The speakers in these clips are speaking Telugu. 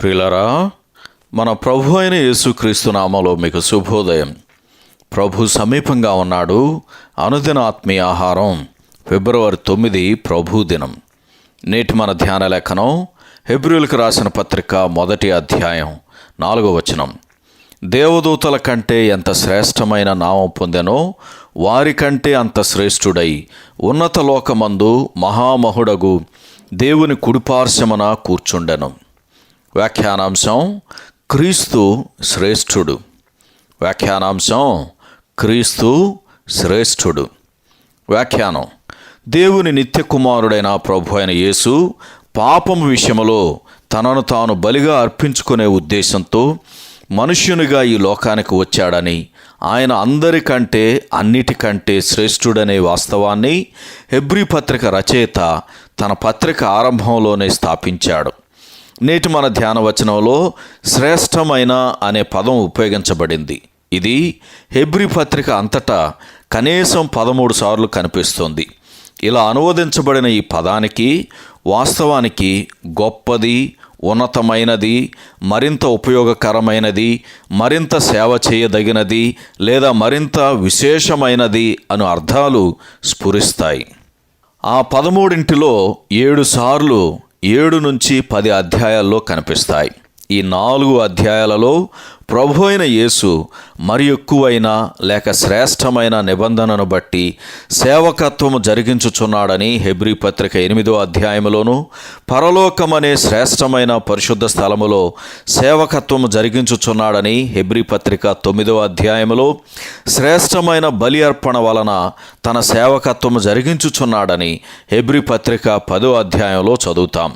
ప్రిలరా మన ప్రభు అయిన యేసుక్రీస్తు నామలో మీకు శుభోదయం. ప్రభు సమీపంగా ఉన్నాడు. అనుదిన ఆత్మీయ ఆహారం ఫిబ్రవరి తొమ్మిది ప్రభు దినం. నేటి మన ధ్యాన లేఖనం హెబ్రిల్కి రాసిన పత్రిక మొదటి అధ్యాయం నాలుగో వచనం. దేవదూతల కంటే ఎంత శ్రేష్టమైన నామం పొందెనో వారికంటే అంత శ్రేష్ఠుడై ఉన్నత లోకమందు మహామహుడగు దేవుని కుడిపార్శ్వమున కూర్చుండెను. వ్యాఖ్యానాంశం క్రీస్తు శ్రేష్ఠుడు. వ్యాఖ్యానాంశం క్రీస్తు శ్రేష్ఠుడు. వ్యాఖ్యానం దేవుని నిత్యకుమారుడైన ప్రభు అయిన యేసు పాపం విషయంలో తనను తాను బలిగా అర్పించుకునే ఉద్దేశంతో మనుష్యునిగా ఈ లోకానికి వచ్చాడని ఆయన అందరికంటే అన్నిటికంటే శ్రేష్ఠుడనే వాస్తవాన్ని హెబ్రి పత్రిక రచయిత తన పత్రిక ఆరంభంలోనే స్థాపించాడు. నేటి మన ధ్యాన వచనంలో శ్రేష్టమైన అనే పదం ఉపయోగించబడింది. ఇది హెబ్రి పత్రిక అంతటా కనీసం పదమూడు సార్లు కనిపిస్తుంది. ఇలా అనువదించబడిన ఈ పదానికి వాస్తవానికి గొప్పది ఉన్నతమైనది మరింత ఉపయోగకరమైనది మరింత సేవ చేయదగినది లేదా మరింత విశేషమైనది అను అర్థాలు స్ఫురిస్తాయి. ఆ పదమూడింటిలో ఏడు సార్లు ఏడు నుంచి పది అధ్యాయాల్లో కనిపిస్తాయి. ఈ నాలుగు అధ్యాయాలలో ప్రభు అయిన యేసు మరి ఎక్కువైన లేక శ్రేష్టమైన నిబంధనను బట్టి సేవకత్వము జరిగించుచున్నాడని హెబ్రి పత్రిక ఎనిమిదో అధ్యాయములోను పరలోకమనే శ్రేష్టమైన పరిశుద్ధ స్థలములో సేవకత్వము జరిగించుచున్నాడని హెబ్రి పత్రిక తొమ్మిదో అధ్యాయములో శ్రేష్టమైన బలి అర్పణ వలన తన సేవకత్వము జరిగించుచున్నాడని హెబ్రి పత్రిక పదో అధ్యాయంలో చదువుతాం.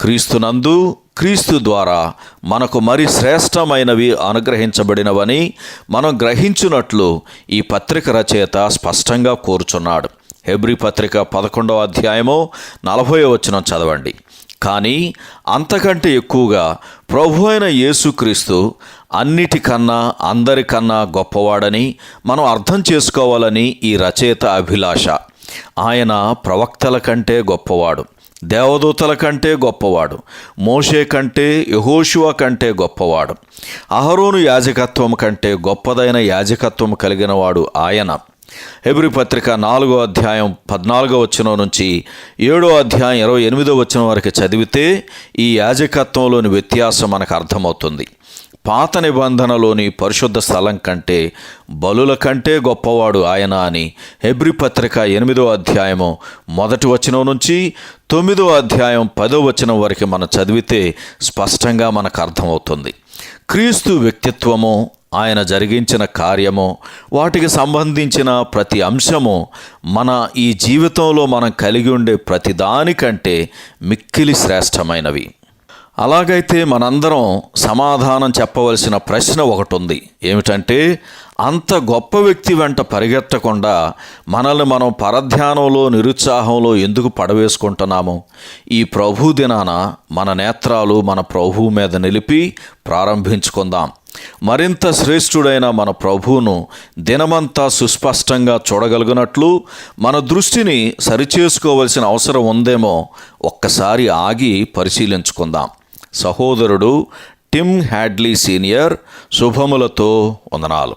క్రీస్తునందు క్రీస్తు ద్వారా మనకు మరి శ్రేష్టమైనవి అనుగ్రహించబడినవని మనం గ్రహించినట్లు ఈ పత్రిక రచయిత స్పష్టంగా కోరుచున్నాడు. హెబ్రి పత్రిక పదకొండవ అధ్యాయము నలభై వచనం చదవండి. కానీ అంతకంటే ఎక్కువగా ప్రభు అయిన యేసుక్రీస్తు అన్నిటికన్నా అందరికన్నా గొప్పవాడని మనం అర్థం చేసుకోవాలని ఈ రచయిత అభిలాష. ఆయన ప్రవక్తల కంటే గొప్పవాడు. దేవదూతల కంటే గొప్పవాడు మోషే కంటే యహోషువ కంటే గొప్పవాడు అహరోను యాజకత్వం కంటే గొప్పదైన యాజకత్వం కలిగిన వాడు ఆయన. హెబ్రి పత్రిక నాలుగో అధ్యాయం పద్నాలుగో వచనం నుంచి ఏడో అధ్యాయం ఇరవై ఎనిమిదో వచనం వరకు చదివితే ఈ యాజకత్వంలోని వ్యత్యాసం మనకు అర్థమవుతుంది. పాత నిబంధనలోని పరిశుద్ధ స్థలం కంటే బలుల కంటే గొప్పవాడు ఆయన అని హెబ్రి పత్రిక ఎనిమిదో అధ్యాయము మొదటి వచనం నుంచి తొమ్మిదో అధ్యాయం పదో వచనం వరకు మనం చదివితే స్పష్టంగా మనకు అర్థమవుతుంది. క్రీస్తు వ్యక్తిత్వము ఆయన జరిగించిన కార్యము వాటికి సంబంధించిన ప్రతి అంశము మన ఈ జీవితంలో మనం కలిగి ఉండే ప్రతిదానికంటే మిక్కిలి శ్రేష్టమైనవి. అలాగైతే మనందరం సమాధానం చెప్పవలసిన ప్రశ్న ఒకటి ఉంది ఏమిటంటే అంత గొప్ప వ్యక్తి వెంట పరిగెత్తకుండా మనల్ని మనం పరధ్యానంలో నిరుత్సాహంలో ఎందుకు పడవేసుకుంటున్నాము? ఈ ప్రభు దినాన మన నేత్రాలు మన ప్రభువు మీద నిలిపి ప్రారంభించుకుందాం. మరింత శ్రేష్ఠుడైన మన ప్రభువును దినమంతా సుస్పష్టంగా చూడగలిగినట్లు మన దృష్టిని సరిచేసుకోవలసిన అవసరం ఉందేమో ఒక్కసారి ఆగి పరిశీలించుకుందాం. సహోదరుడు టిమ్ హ్యాడ్లీ సీనియర్ శుభములతో వందనాలు.